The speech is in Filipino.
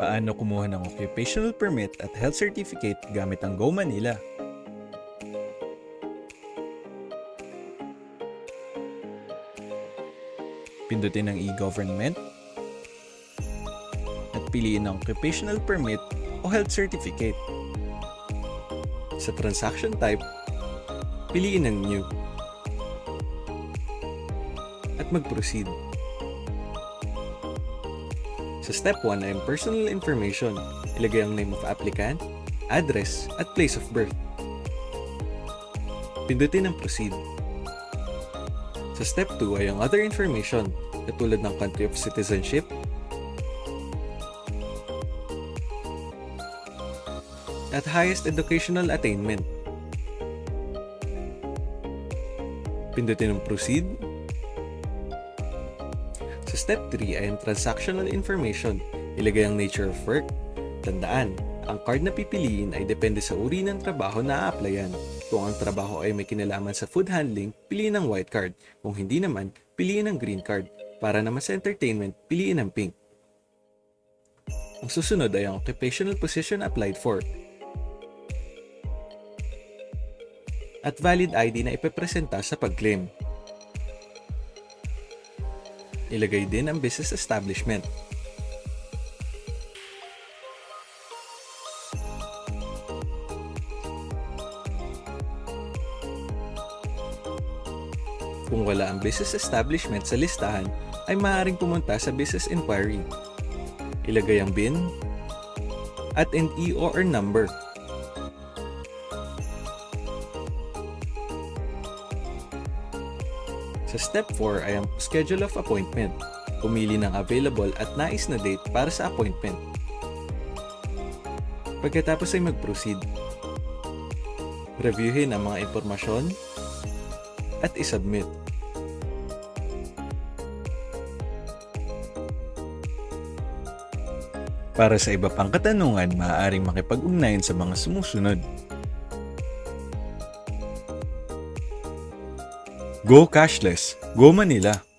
Paano kumuha ng occupational permit at health certificate gamit ang Go Manila? Pindutin ang e-government at piliin ang occupational permit o health certificate. Sa transaction type, piliin ang new at mag-proceed. Sa step 1 ay personal information. Ilagay ang name of applicant, address, at place of birth. Pindutin ang proceed. Sa step 2 ay ang other information, katulad ng country of citizenship, at highest educational attainment. Pindutin ang proceed. Step 3 ay ang transactional information. Ilagay ang nature of work. Tandaan, ang card na pipiliin ay depende sa uri ng trabaho na a-applyan. Kung ang trabaho ay may kinalaman sa food handling, piliin ang white card. Kung hindi naman, piliin ang green card. Para naman sa entertainment, piliin ang pink. Ang susunod ay ang occupational position applied for at valid ID na ipepresenta sa pag-claim. Ilagay din ang business establishment. Kung wala ang business establishment sa listahan, ay maaaring pumunta sa business inquiry. Ilagay ang BIN at an EOR number. Sa step 4 ay ang schedule of appointment. Pumili ng available at nais na date para sa appointment. Pagkatapos ay mag-proceed. Reviewin ang mga impormasyon at isubmit. Para sa iba pang katanungan, maaaring makipag-ugnayan sa mga sumusunod. Go Cashless, Go Manila.